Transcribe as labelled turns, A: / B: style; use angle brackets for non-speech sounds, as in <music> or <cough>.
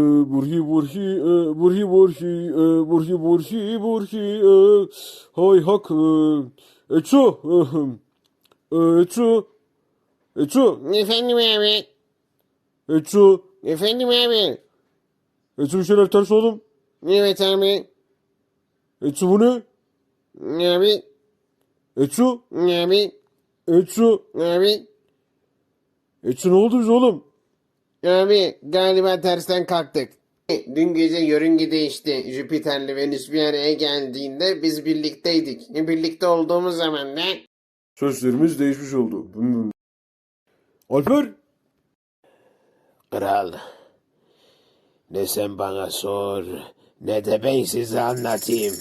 A: Ee, Burhi burhi e, burhi burhi e, burhi burhi burhi e, hay hak e, eço <laughs> e, eço eço
B: Efendim abi.
A: eço
B: Efendim abi.
A: eço bir şeyler ters oğlum
B: Evet abi.
A: eço bu ne
B: Abi.
A: eço
B: Abi.
A: eço
B: Abi.
A: eço ne oldu biz oğlum
B: Abi galiba tersten kalktık. Dün gece yörünge değişti. Jüpiter'le Venüs bir araya geldiğinde biz birlikteydik. Birlikte olduğumuz zaman da
A: sözlerimiz değişmiş oldu. Alper
B: Kral. Ne sen bana sor ne de ben size anlatayım.